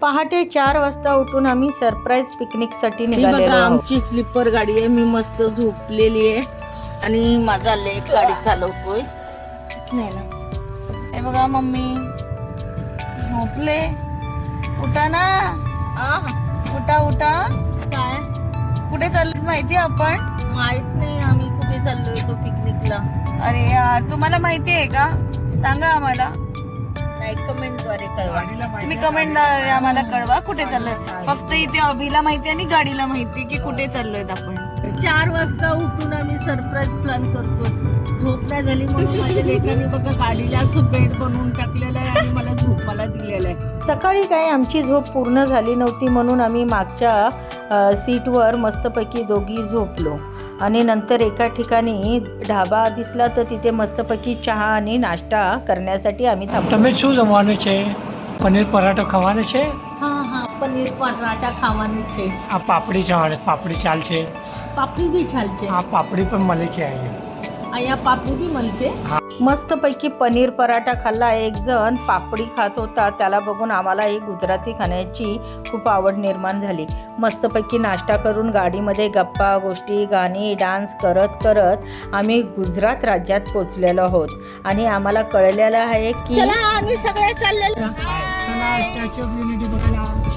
पहाटे चार वाजता उठून आम्ही सरप्राईज पिकनिकसाठी निघालेलो आहोत. आमची स्लीपर गाडी आहे. मी मस्त झोपलेली आहे. आणि माझा लेक गाडी चालवतोय. नाही ना. हे बघा मम्मी. झोपले. उठा ना. उठा उठा. काय? कुठे चाललो? माहिती आपण? माहीत नाही आम्ही कुठे चाललोय तो पिकनिकला. अरे यार तुम्हाला माहिती आहे का? सांगा आम्हाला. नाही कमेंटद्वारे कळवा. तुम्ही कमेंट आम्हाला कळवा कुठे चाललोय. फक्त इथे अभिला माहिती आणि गाडीला माहिती की कुठे चाललोय आपण. चार वाजता उठून आम्ही सरप्राईज प्लॅन करतो. झोप नाही झाली म्हणून माझ्या लेकाने बघा गाडीला बेड बनवून टाकलेला आहे आणि मला झोपाला दिलेला आहे. सकाळी काय आमची झोप पूर्ण झाली नव्हती म्हणून आम्ही मागच्या सीटवर मस्तपैकी दोघी झोपलो. आणि नंतर एका ठिकाणी ढाबा दिसला तर तिथे मस्तपैकी चहा आणि नाश्ता करण्यासाठी आम्ही थांबतो તમે શું જમવાનું છે? પનીર પરાઠો ખાવાનો છે? હા હા પનીર પરાઠા ખાવાનું છે. આ પાપડી ચાલ પાપડી ચાલશે પાપડી બી ચાલશે આ પાપડી પણ મળે છે અહીંયા. અહીંયા પાપડી બી મળશે હા. मस्तपैकी पनीर पराठा खाल्ला. एक जण पापडी खात होता. त्याला बघून आम्हाला ही गुजराती खाण्याची खूप आवड निर्माण झाली. मस्तपैकी नाश्ता करून गाडीमध्ये गप्पा गोष्टी गाणी डान्स करत करत आम्ही गुजरात राज्यात पोचलेलो आहोत. आणि आम्हाला कळलेलं आहे की चला आम्ही सगळे चाललेलो.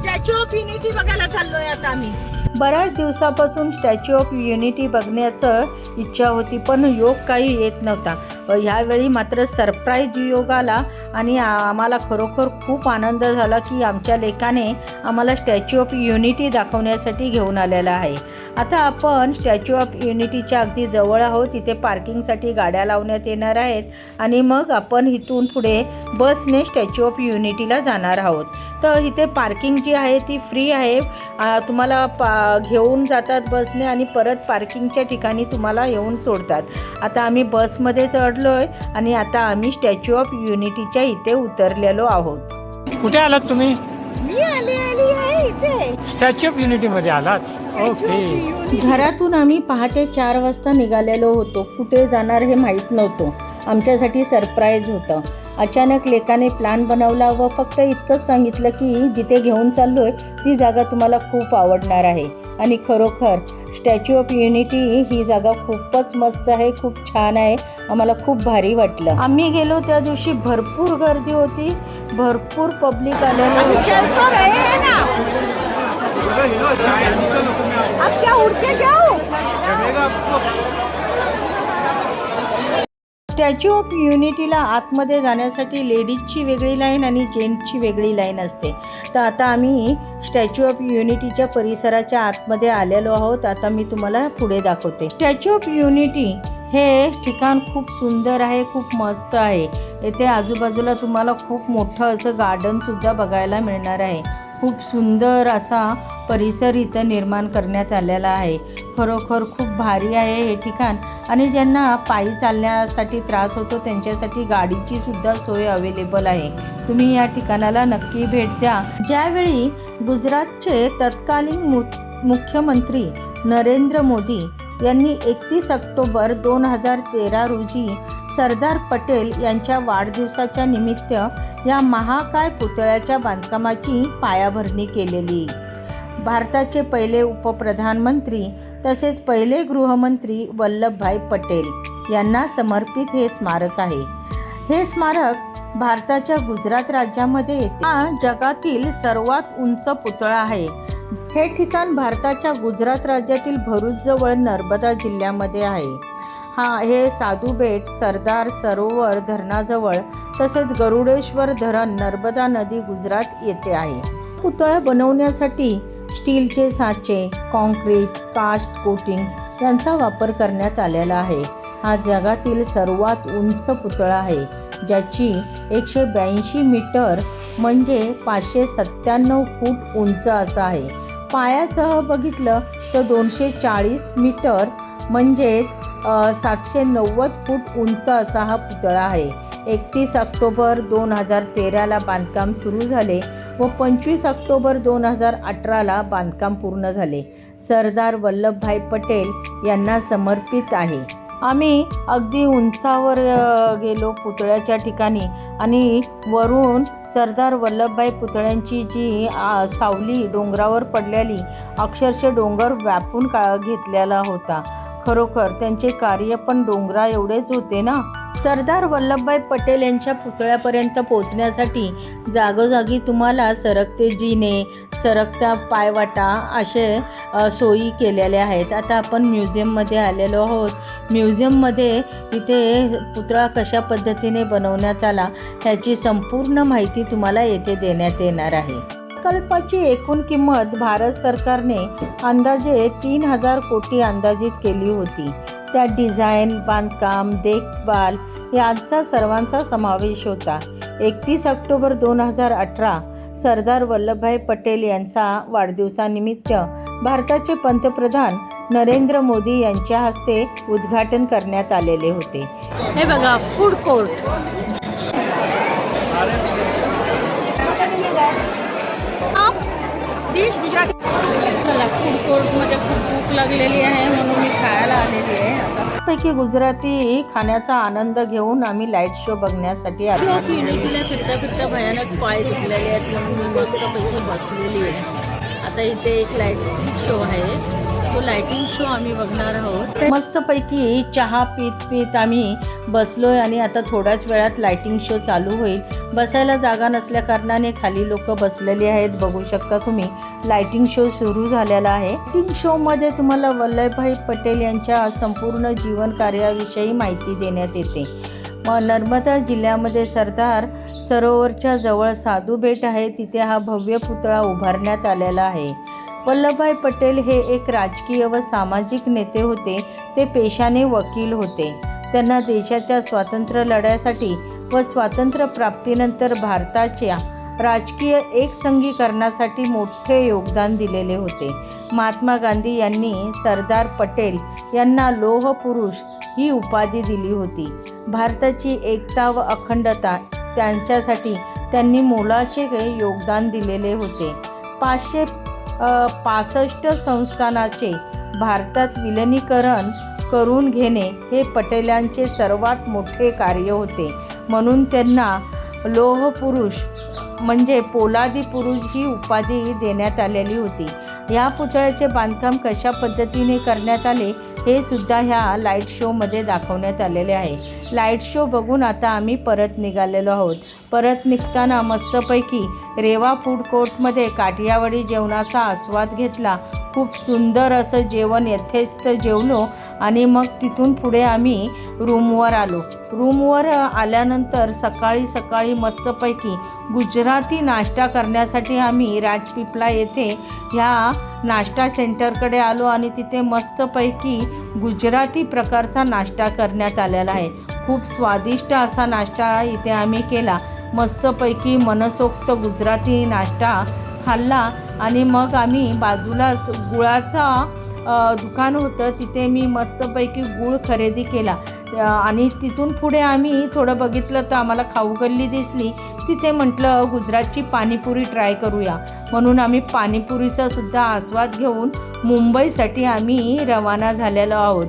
स्टॅच्यू ऑफ युनिटी बघायला चाललोय आता आम्ही. बऱ्याच दिवसापासून स्टॅच्यू ऑफ युनिटी बघण्याचं इच्छा होती पण योग काही येत नव्हता. ह्यावेळी मात्र सरप्राईज योग आला आणि आम्हाला खरोखर खूप आनंद झाला की आमच्या लेखाने आम्हाला स्टॅच्यू ऑफ युनिटी दाखवण्यासाठी घेऊन आलेला आहे. आता आपण स्टॅच्यू ऑफ युनिटीच्या अगदी जवळ आहोत. तिथे पार्किंगसाठी गाड्या लावण्यात येणार आहेत आणि मग आपण इथून पुढे बसने स्टॅच्यू ऑफ युनिटीला जाणार आहोत. तर इथे पार्किंग जी आहे ती फ्री आहे. तुम्हाला पा घेऊन जातात बसने आणि परत पार्किंगच्या ठिकाणी तुम्हाला येऊन सोडतात. आता आम्ही बसमध्ये चढलो आहे आणि आता आम्ही स्टॅच्यू ऑफ युनिटीच्या इथे उतरलेलो आहोत. कुठे आलात तुम्ही? मी आली आली आहे इथे. स्टॅच्यू ऑफ युनिटीमध्ये आलात? ओके. घरातून आम्ही पहाटे चार वाजता निघालेलो होतो. कुठे जाणार हे माहीत नव्हतं. आमच्यासाठी सरप्राईज होतं. अचानक लेकाने प्लॅन बनवला व फक्त इतकंच सांगितलं की जिथे घेऊन चाललोय ती जागा तुम्हाला खूप आवडणार आहे. आणि खरोखर स्टॅच्यू ऑफ युनिटी ही जागा खूपच मस्त आहे खूप छान आहे. आम्हाला खूप भारी वाटलं. आम्ही गेलो त्या दिवशी भरपूर गर्दी होती. भरपूर पब्लिक आलेलं अब क्या उड़ के जाओ स्टॅच्यू ऑफ युनिटीला आतमध्ये जाण्यासाठी लेडीजची वेगळी लाईन आणि जेंट्सची वेगळी लाईन असते. तर आता आम्ही स्टॅच्यू ऑफ युनिटीच्या परिसराच्या आतमध्ये आलेलो आहोत. आता मी तुम्हाला पुढे दाखवते. स्टॅच्यू ऑफ युनिटी हे ठिकाण खूप सुंदर आहे खूप मस्त आहे. येथे आजूबाजूला तुम्हाला खूप मोठं असं गार्डनसुद्धा बघायला मिळणार आहे. खूप सुंदर असा परिसर इथं निर्माण करण्यात आलेला आहे. खरोखर खूप भारी आहे हे ठिकाण. आणि ज्यांना पायी चालण्यासाठी त्रास होतो त्यांच्यासाठी गाडीची सुद्धा सोय अवेलेबल आहे. तुम्ही या ठिकाणाला नक्की भेट द्या. ज्यावेळी गुजरातचे तत्कालीन मु मुख्यमंत्री नरेंद्र मोदी यांनी एकतीस ऑक्टोबर दोन हजार तेरा रोजी सरदार पटेल यांच्या वाढदिवसाच्या निमित्त या महाकाय पुतळ्याच्या बांधकामाची पायाभरणी केलेली. भारताचे पहिले उपप्रधानमंत्री तसेच पहिले गृहमंत्री वल्लभभाई पटेल यांना समर्पित हे स्मारक आहे. हे स्मारक भारताच्या गुजरात राज्यामध्ये येते. हा जगातील सर्वात उंच पुतळा आहे. हे ठिकाण भारताच्या गुजरात राज्यातील भरूचजवळ नर्मदा जिल्ह्यामध्ये आहे. हा हे साधू बेट सरदार सरोवर धरणाजवळ तसेच गरुडेश्वर धरण नर्मदा नदी गुजरात येथे आहे. पुतळा बनवण्यासाठी स्टीलचे साचे कॉन्क्रीट कास्ट कोटिंग यांचा वापर करण्यात आलेला आहे. हा जगातील सर्वात उंच पुतळा आहे ज्याची एकशे ब्याऐंशी मीटर म्हणजे पाचशे सत्त्याण्णव फूट उंच असा आहे. पायासह बघितलं तर दोनशे चाळीस मीटर म्हणजेच सातशे नव्वद फूट उंच असा हा पुतळा आहे. एकतीस ऑक्टोबर दोन हजार तेराला बांधकाम सुरू झाले व पंचवीस ऑक्टोबर दोन हजार अठराला बांधकाम पूर्ण झाले. सरदार वल्लभभाई पटेल यांना समर्पित आहे. आम्ही अगदी उंचावर गेलो पुतळ्याच्या ठिकाणी आणि वरून सरदार वल्लभभाई पुतळ्यांची जी आ, सावली डोंगरावर पडलेली अक्षरशः डोंगर व्यापून का घेतलेला होता. खरोखर त्यांचे कार्य पण डोंगरा एवढेच होते ना? सरदार वल्लभभाई पटेल यांच्या पुतळ्यापर्यंत पोहोचण्यासाठी जागोजागी तुम्हाला सरकते जिने सरकता पायवाटा असे सोयी केलेल्या आहेत. आता आपण म्युझियममध्ये आलेलो आहोत. म्युझियममध्ये इथे पुतळा कशा पद्धतीने बनवण्यात आला ह्याची संपूर्ण माहिती तुम्हाला येथे देण्यात येणार आहे. प्रकल्पाची एकूण किंमत भारत सरकारने अंदाजे तीन हजार कोटी अंदाजित केली होती. त्यात डिझाईन बांधकाम देखभाल यांचा सर्वांचा समावेश होता. एकतीस ऑक्टोबर दोन हजार अठरा सरदार वल्लभभाई पटेल यांचा वाढदिवसानिमित्त भारताचे पंतप्रधान नरेंद्र मोदी यांच्या हस्ते उद्घाटन करण्यात आलेले होते. हे बघा फूड कोर्ट डिश गुजराती चला फूड कोर्टमध्ये खूप भूक लागलेली आहे म्हणून मी खायला आलेली आहे. पैकी गुजराती खाण्याचा आनंद घेऊन आम्ही लाइट शो बघण्यासाठी आलो. युनिटीला फिरता फिरता भयानक पाय दुखलेले आहेत म्हणून मी मस्तपैकी बसलेली आहे. आता इथे एक लाईटिंग शो आहे. तो लाईटिंग शो आम्ही बघणार आहोत. मस्तपैकी चहा पीत पीत आम्ही बसलोय आणि आता थोड्याच वेळात लाईटिंग शो चालू होईल. बसायला जागा नसल्या कारणाने खाली लोक बसलेली आहेत. बघू शकता तुम्ही लायटिंग शो सुरू झालेला आहे. लाइटिंग शोमध्ये तुम्हाला वल्लभभाई पटेल यांच्या संपूर्ण जीवन कार्याविषयी माहिती देण्यात येते. मग नर्मदा जिल्ह्यामध्ये सरदार सरोवरच्या जवळ साधू बेट आहे. तिथे हा भव्य पुतळा उभारण्यात आलेला आहे. वल्लभभाई पटेल हे एक राजकीय व सामाजिक नेते होते. ते पेशाने वकील होते. त्यांना देशाच्या स्वातंत्र्य लढ्यासाठी व स्वातंत्र्य प्राप्तीनंतर भारताच्या राजकीय एकसंघीकरणासाठी मोठे योगदान दिलेले होते. महात्मा गांधी यांनी सरदार पटेल यांना लोहपुरुष ही उपाधी दिली होती. भारताची एकता व अखंडता त्यांच्यासाठी त्यांनी मोलाचे योगदान दिलेले होते. पाचशे पासष्ट संस्थानाचे भारतात विलनीकरण करून घेणे हे पटेलांचे सर्वात मोठे कार्य होते. म्हणून त्यांना लोहपुरुष म्हणजे पोलादी पुरुष ही उपाधी देण्यात आलेली होती. या पुतळ्याचे बांधकाम कशा पद्धतीने करण्यात आले हे सुद्धा ह्या लाइट शोमध्ये दाखवण्यात आलेले आहे. लाइट शो बघून आता आम्ही परत निघालेलो आहोत. परत निघताना मस्तपैकी रेवा फूड कोर्टमध्ये काठियावाडी जेवणाचा आस्वाद घेतला. खूप सुंदर असं जेवण यथेस्त जेवलो आणि मग तिथून पुढे आम्ही रूमवर आलो. रूमवर आल्यानंतर सकाळी सकाळी मस्तपैकी गुजराती नाश्ता करण्यासाठी आम्ही राजपिपला येथे ह्या नाश्ता सेंटरकडे आलो आणि तिथे मस्तपैकी गुजराती प्रकारचा नाश्ता करण्यात आलेला आहे. खूप स्वादिष्ट असा नाश्ता इथे आम्ही केला. मस्तपैकी मनसोक्त गुजराती नाश्ता खाल्ला आणि मग आम्ही बाजूलाच गुळाचा दुकान होतं. तिथे मी मस्तपैकी गूळ खरेदी केला. आणि तिथून पुढे आम्ही थोडं बघितलं तर आम्हाला खाऊ गल्ली दिसली. तिथे म्हटलं गुजरातची पाणीपुरी ट्राय करूया. म्हणून आम्ही पाणीपुरीचा सुद्धा आस्वाद घेऊन मुंबईसाठी आम्ही रवाना झालेलो आहोत.